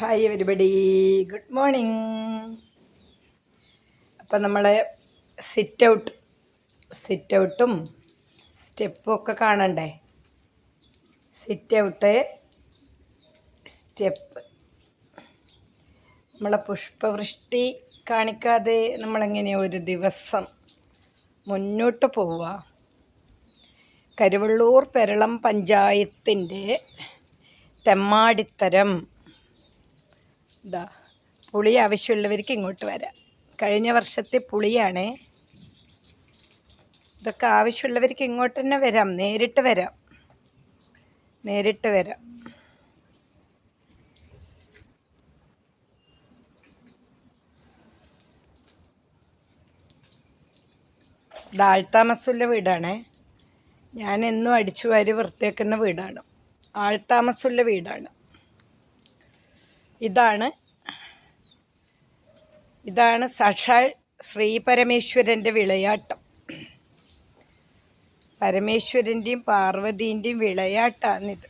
Hi everybody good morning അപ്പം നമ്മൾ sit out sit ഔട്ടും സ്റ്റെപ്പും ഒക്കെ കാണണ്ടേ? സിറ്റ് ഔട്ട് സ്റ്റെപ്പ് നമ്മളെ പുഷ്പവൃഷ്ടി കാണിക്കാതെ നമ്മളെങ്ങനെ ഒരു ദിവസം മുന്നോട്ട് പോവുക? കരുവള്ളൂർ പെരളം പഞ്ചായത്തിന്റെ തെമ്മാടിത്തരം ഇതാ പുളി ആവശ്യമുള്ളവർക്ക് ഇങ്ങോട്ട് വരാം. കഴിഞ്ഞ വർഷത്തെ പുളിയാണ്. ഇതൊക്കെ ആവശ്യമുള്ളവർക്ക് ഇങ്ങോട്ട് തന്നെ വരാം. നേരിട്ട് വരാം. നേരിട്ട് വരാം. ആൾത്താമസമുള്ള വീടാണേ. ഞാൻ എന്നും അടിച്ചു വാരി വൃത്തിയാക്കുന്ന വീടാണ്. ആൾത്താമസമുള്ള വീടാണ്. ഇതാണ്. ഇതാണ് സാക്ഷാൽ ശ്രീ പരമേശ്വരന്റെ വിളയാട്ടം. പരമേശ്വരന്റെയും പാർവതീന്റെയും വിളയാട്ടാണിത്.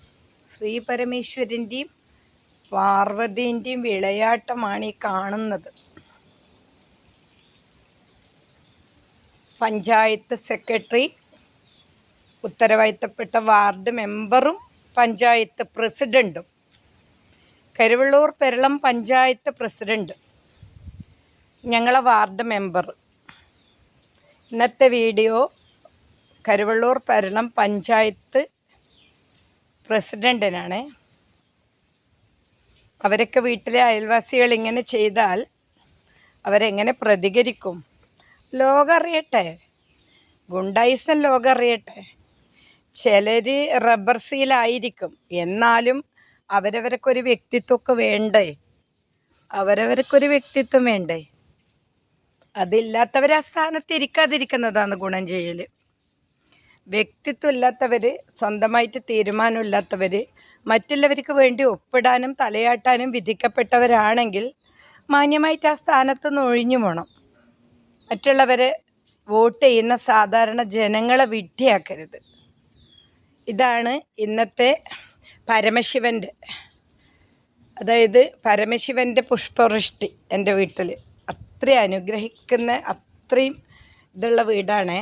ശ്രീ പരമേശ്വരന്റെയും പാർവതീന്റെയും വിളയാട്ടമാണ് ഈ കാണുന്നത്. പഞ്ചായത്ത് സെക്രട്ടറി ഉത്തരവാദിത്തപ്പെട്ട വാർഡ് മെമ്പറും പഞ്ചായത്ത് പ്രസിഡന്റും കരുവള്ളൂർ പെരളം പഞ്ചായത്ത് പ്രസിഡന്റ് ഞങ്ങളെ വാർഡ് മെമ്പർ. ഇന്നത്തെ വീഡിയോ കരുവള്ളൂർ പെരളം പഞ്ചായത്ത് പ്രസിഡന്റിനാണ് അവരൊക്കെ വീട്ടിലെ അയൽവാസികൾ ഇങ്ങനെ ചെയ്താൽ അവരെങ്ങനെ പ്രതികരിക്കും? ലോകം അറിയട്ടെ ഗുണ്ടായിസം ലോകം അറിയട്ടെ ചിലർ റബ്ബർ സീലായിരിക്കും. എന്നാലും അവരവർക്കൊരു വ്യക്തിത്വമൊക്കെ വേണ്ടേ? അവരവർക്കൊരു വ്യക്തിത്വം വേണ്ടേ? അതില്ലാത്തവർ ആ സ്ഥാനത്ത് ഇരിക്കാതിരിക്കുന്നതാണ് ഗുണം ചെയ്യൽ വ്യക്തിത്വം ഇല്ലാത്തവർ സ്വന്തമായിട്ട് തീരുമാനമില്ലാത്തവർ മറ്റുള്ളവർക്ക് വേണ്ടി ഒപ്പിടാനും തലയാട്ടാനും വിധിക്കപ്പെട്ടവരാണെങ്കിൽ മാന്യമായിട്ട് ആ സ്ഥാനത്ത് നിന്ന് ഒഴിഞ്ഞു പോകണം മറ്റുള്ളവരെ വോട്ട് ചെയ്യുന്ന സാധാരണ ജനങ്ങളെ വിഡ്ഢിയാക്കരുത്. ഇതാണ് ഇന്നത്തെ പരമശിവന്റെ അതായത് പരമശിവന്റെ പുഷ്പവൃഷ്ടി എന്റെ വീട്ടിൽ അത്രയും അനുഗ്രഹിക്കുന്ന അത്രയും ഇതുള്ള വീടാണ്.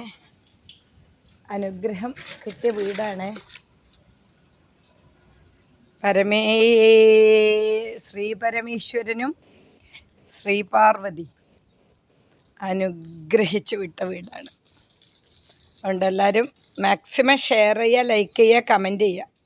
അനുഗ്രഹം കിട്ടിയ വീടാണ്. പരമേ ശ്രീ പരമേശ്വരനും ശ്രീ പാർവതി അനുഗ്രഹിച്ചു വിട്ട വീടാണ്. അതുകൊണ്ട് എല്ലാവരും മാക്സിമം ഷെയർ ചെയ്യുക ലൈക്ക് ചെയ്യുക കമന്റ് ചെയ്യുക.